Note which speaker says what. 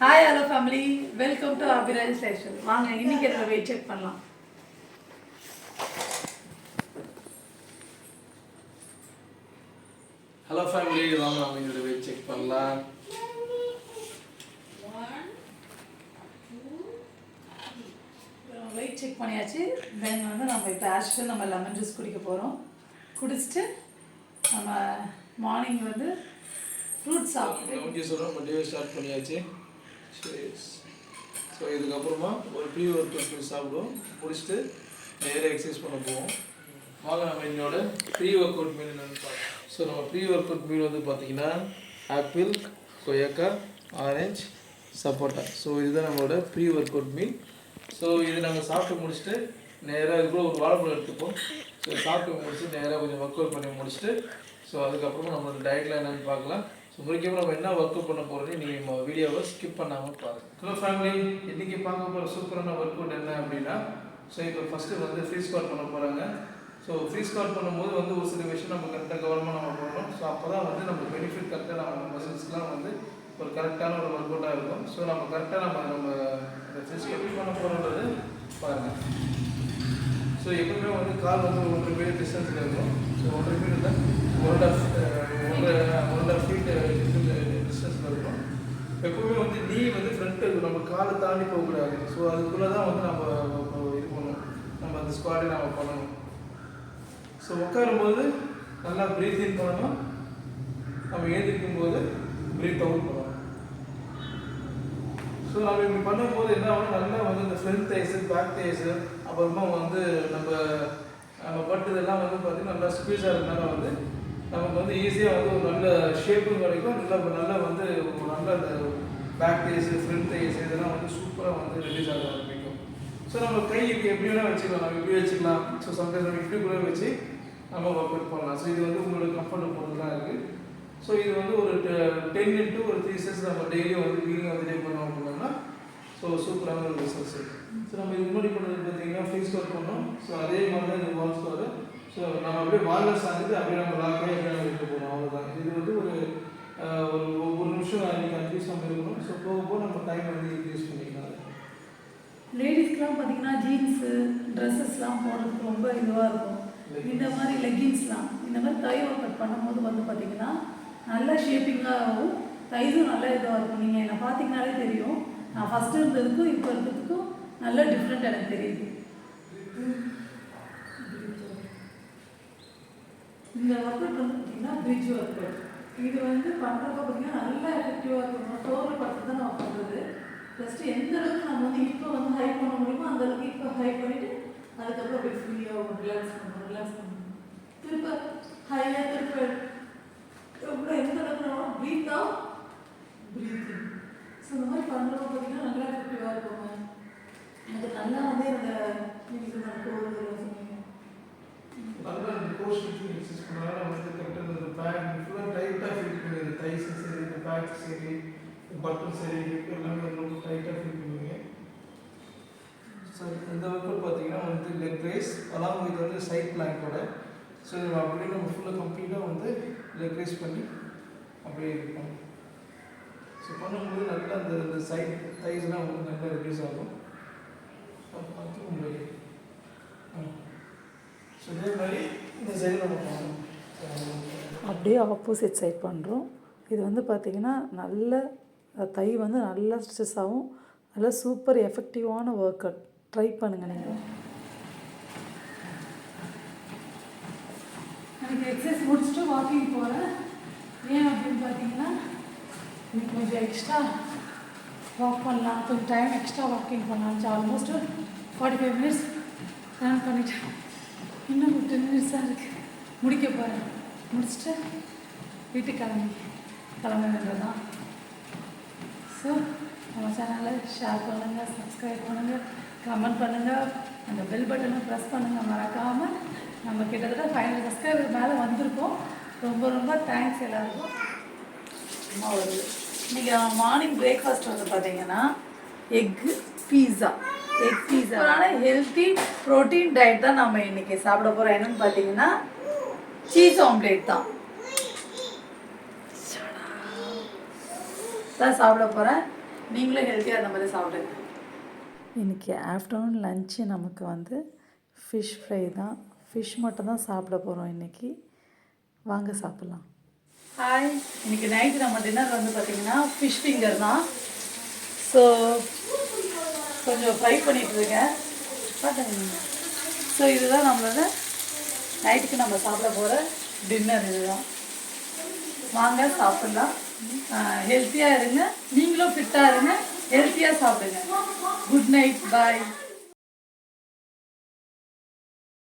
Speaker 1: Hi hello family welcome to Abhiraj station வாங்க இன்னைக்கு என்னோட வெயிட் செக் பண்ணலாம்?
Speaker 2: ஹலோ ஃபேமிலி வாங்க நம்ம வெயிட் செக் பண்ணலாம்?
Speaker 1: வெயிட் செக் பண்ணியாச்சு. தென் வந்து நம்ம இப்போ ஆக்சுவல் நம்ம லெமன் ஜூஸ் குடிக்க போகிறோம் குடிச்சிட்டு நம்ம மார்னிங் வந்து ஃப்ரூட் சாப்பிட்டு
Speaker 2: ஓகே சொல்கிறோம் நம்ம டே ஸ்டார்ட் பண்ணியாச்சு. சரி ஸோ இதுக்கப்புறமா ஒரு ப்ரீ ஒர்க் அவுட் சாப்பிடுவோம். முடிச்சுட்டு நேராக எக்ஸசைஸ் பண்ண போவோம். வாங்க நம்ம என்னோட ப்ரீ ஒர்க் அவுட் மீல் என்னன்னு பார்க்கலாம். ஸோ நம்ம ப்ரீ ஒர்க் அவுட் மீல் வந்து பார்த்தீங்கன்னா ஆப்பிள் கொய்யாக்கா ஆரஞ்சு சப்போட்டா. ஸோ இதுதான் நம்மளோட pre workout meal so இது நாங்கள் சாப்பிட்டு முடிச்சுட்டு நேராக இதுக்குள்ள ஒரு வாழைப்பழம் எடுத்துப்போம். ஸோ சாப்பிட்டு முடிச்சுட்டு நேராக கொஞ்சம் ஒர்க் அவுட் பண்ணி முடிச்சுட்டு ஸோ அதுக்கப்புறமா நம்மளோட டயட்டில் என்னென்னு பார்க்கலாம். ஸோ முடிக்கப்போ நம்ம என்ன ஒர்க் அவுட் பண்ண போகிறது நீங்கள் நம்ம வீடியோவை ஸ்கிப் பண்ணாமல் பாருங்கள் ஹலோ ஃபேமிலி இன்றைக்கி பார்க்க போகிற சூப்பரான ஒர்க் அவுட் என்ன அப்படின்னா ஸோ இப்போ ஃபஸ்ட்டு வந்து ஃப்ரீ ஸ்குவாட் பண்ண போகிறாங்க ஸோ ஃப்ரீ ஸ்குவாட் பண்ணும்போது வந்து ஒரு சில விஷயம் நம்ம கரெக்டாக கவனமாக நம்ம பண்ணணும் ஸோ அப்போ தான் வந்து நம்ம பெனிஃபிட் கரெக்டாக நம்ம மசில்ஸ்லாம் வந்து ஒரு கரெக்டான ஒரு ஒர்க் அவுட்டாக இருக்கும். ஸோ நம்ம கரெக்டாக நம்ம நம்ம இந்த எப்படி பண்ண போகிறோன்றது பாருங்கள் ஸோ எப்பவுமே வந்து கால் வந்து ஒன்று ஒன்றரை மீட்டர் டிஸ்டன்ஸில் இருக்கும். ஸோ ஒன்றரை மீட்டர் ஒன் ஆஃப் ஒன்றரை ஒன் ஆஃப் ஃபீட் டிஸ்டன்ஸில் இருக்கும் எப்பவுமே வந்து நீ வந்து ஃப்ரண்ட்டு நம்ம காலை தாண்டி போகக்கூடாது. ஸோ அதுக்குள்ளே தான் வந்து நம்ம இப்போ இது பண்ணணும். நம்ம அந்த ஸ்குவாட்டை நம்ம பண்ணணும். ஸோ உட்காரும்போது நல்லா ப்ரீத் இன் பண்ணணும். நம்ம ஏந்திருக்கும் போது ப்ரீத் அவுட் பண்ணணும். ஸோ நம்ம இப்படி பண்ணும்போது என்ன ஆகும் நல்லா வந்து இந்த ஃப்ரண்ட் தைஸு பேக் தைஸு அப்புறமா வந்து நம்ம நம்ம பட்டு இதெல்லாம் வந்து பார்த்திங்கன்னா நல்லா ஸ்குவீஸ் ஆகிறதுனால வந்து நமக்கு வந்து ஈஸியாக வந்து ஒரு நல்ல ஷேப்பும் கிடைக்கும். நல்லா நல்லா வந்து ஒரு நல்ல அந்த பேக் தைஸு ஃப்ரண்ட் தைஸ் இதெல்லாம் வந்து சூப்பராக வந்து ரிலீஸ் ஆக ஆரம்பிக்கும். ஸோ நம்ம கை இப்படி எப்படி வேணால் வச்சுக்கலாம். நம்ம இப்படி வச்சுக்கலாம். ஸோ சம்டைம்ஸ் நம்ம இப்படி கூட வச்சு நம்ம ஒர்க் அவுட் பண்ணலாம். ஸோ இது வந்து உங்களுக்கு கம்ஃபர்ட் பொருள் இருக்குது ஸோ இது வந்து ஒரு டென் இன்ட்டு ஒரு த்ரீ செஸ் நம்ம டெய்லியும் வந்து வீலிங் வந்து டே பண்ணோம் அப்படின்னா ஸோ சூப்பரான ஒரு ரிசல்ட்ஸ் ஸோ நம்ம இது முன்னாடி பண்ணது பார்த்தீங்கன்னா ஃப்ரீ ஸ்கோர் பண்ணோம். ஸோ அதே மாதிரி தான் இந்த வால் ஸ்கோரு ஸோ நம்ம அப்படியே வாலில் சார்ந்து அப்படியே நம்ம லாக்கே அப்படியே எடுத்து போகணும். அவ்வளோதான் இது வந்து ஒரு ஆஹ், ஒரு ஒரு நிமிஷம் நம்ம இருக்கணும். ஸோ போக போக நம்ம டைம் வந்து இன்க்ரீஸ் பண்ணிக்கலாம்.
Speaker 1: லேடிஸ்க்குலாம் பார்த்தீங்கன்னா ஜீன்ஸு ட்ரெஸ்ஸஸ்லாம் போடுறதுக்கு ரொம்ப இதுவாக இருக்கும். இந்த மாதிரி லெகின்ஸ்லாம் இந்த மாதிரி தை ஒர்க் அவுட் பண்ணும்போது வந்து பார்த்தீங்கன்னா நல்ல ஷேப்பிங்காகவும் தைஸும் நல்ல இதுவாக இருக்கும். நீங்கள் என்னை பார்த்தீங்கனாலே தெரியும். நான் ஃபஸ்ட்டு இருந்ததுக்கும் இப்போ இருக்கிறதுக்கும் நல்ல டிஃப்ரெண்ட் எனக்கு தெரியுது. இந்த ஒர்க் அவுட் வந்து பார்த்தீங்கன்னா பிரிட்ஜ் ஒர்க் அவுட் இது வந்து பண்ணுறப்ப பார்த்தீங்கன்னா நல்லா எஃபெக்டிவாக இருக்கும் டோரில் பார்த்து தான் நம்ம பண்ணுறது ஜஸ்ட்டு எந்த அளவுக்கு நம்ம வந்து இப்போ வந்து ஹை பண்ண முடியுமோ அந்த அளவுக்கு இப்போ ஹை பண்ணிவிட்டு அதுக்கப்புறம் அப்படியே ஃப்ரீயாக ரிலாக்ஸ் பண்ணணும் ரிலாக்ஸ் பண்ணணும். திருப்ப ஹையாக திருப்ப எவ்வளோ எந்த அளவுக்கு ப்ரீத் ஆஃப் ப்ரீத்திங் ஸோ இந்த மாதிரி பண்ணுறப்ப பார்த்தீங்கன்னா நல்லா எஃபெக்டிவாக இருக்குங்க எனக்கு நல்லா வந்து இந்த நீங்கள் டோர் சொன்னீங்க
Speaker 2: நல்லா பேக் ஃபுல்லாக டைட்டாக ஃபீல் பண்ணுது தைஸும் சரி இந்த பேக் சரி பட்டன் சரி எல்லாமே ரொம்ப டைட்டாக ஃபீல் பண்ணுவீங்க ஸோ இந்த ஒர்க்கு பார்த்தீங்கன்னா வந்து அதாவது இது வந்து சைட் பிளாங்கோட ஸோ அப்படியே நம்ம ஃபுல்லாக கம்ப்ளீட்டாக வந்து லெக் ரைஸ் பண்ணி அப்படியே இருக்கும் ஸோ பண்ணும்போது நல்லா அந்த இந்த சைட் தைஸ்லாம் வந்து நல்லா ரெடியூஸ் ஆகும். பார்த்து உங்களுக்கு ஸோ இதே மாதிரி இந்த சைடு நம்ம பண்ணணும்.
Speaker 1: அப்படியே ஆப்போசிட் சைட் பண்ணுறோம் இது வந்து பார்த்திங்கன்னா நல்ல தை வந்து நல்லா ஸ்ட்ரெஸ் ஆகும். நல்ல சூப்பர் எஃபெக்டிவான ஒர்க் அவுட் ட்ரை பண்ணுங்கள் நீங்கள் எனக்கு எக்ஸசைஸ் முடிச்சுட்டு வாக்கிங் போகிறேன் ஏன் அப்படின்னு பார்த்தீங்கன்னா இன்னைக்கு கொஞ்சம் எக்ஸ்ட்ரா வாக் பண்ணலாம். கொஞ்சம் டைம் எக்ஸ்ட்ரா வாக்கிங் பண்ணலாம்னு almost forty five minutes run பண்ணிட்டேன். இன்னும் ஒரு டென் மினிட்ஸ் தான் இருக்குது முடிக்க போகிறேன் முடிச்சுட்டு வீட்டுக்கு கிளம்பி கிளம்ப வேண்டியதுதான் ஸோ நம்ம சேனலை ஷேர் பண்ணுங்கள் சப்ஸ்கிரைப் பண்ணுங்கள் கமெண்ட் பண்ணுங்கள் அந்த பெல் பட்டனை ப்ரெஸ் பண்ணுங்கள் மறக்காமல் நம்ம கிட்டத்தட்ட ஃபைவ் ஹண்ட்ரட் சப்ஸ்கிரைபர் மேலே வந்திருக்கோம். ரொம்ப ரொம்ப தேங்க்ஸ் எல்லாருக்கும். அம்மா வருது இன்றைக்கி மார்னிங் பிரேக்ஃபாஸ்ட் வந்து பார்த்தீங்கன்னா egg pizza egg pizza healthy protein diet தான் நம்ம இன்றைக்கி சாப்பிட போகிறோம் என்னென்னு பார்த்தீங்கன்னா சீஸ் ஆம்லேட் தான். தான் சாப்பிட போகிறேன் நீங்களும் ஹெல்த்தியாக அந்த மாதிரி சாப்பிடுங்க.
Speaker 3: இன்றைக்கி ஆஃப்டர்நூன் லஞ்சு நமக்கு வந்து ஃபிஷ் ஃப்ரை தான். ஃபிஷ் மட்டும் தான் சாப்பிட போகிறோம் இன்றைக்கி வாங்க சாப்பிட்லாம்.
Speaker 1: ஹாய் இன்றைக்கி நைட்டு நம்ம டின்னர் வந்து பார்த்திங்கன்னா ஃபிஷ் ஃபிங்கர் தான். ஸோ கொஞ்சம் ஃப்ரை பண்ணிகிட்ருக்கேன் இருக்கேன். பார்த்துங்க ஸோ இதுதான் நம்மளோட நைட்டுக்கு நம்ம சாப்பிட போகிற டின்னர் இதுதான். வாங்க சாப்பிட்லாம். ஹெல்த்தியாக இருங்க. நீங்களும் ஃபிட்டாக இருங்க. ஹெல்த்தியாக சாப்பிடுங்க. Good night bye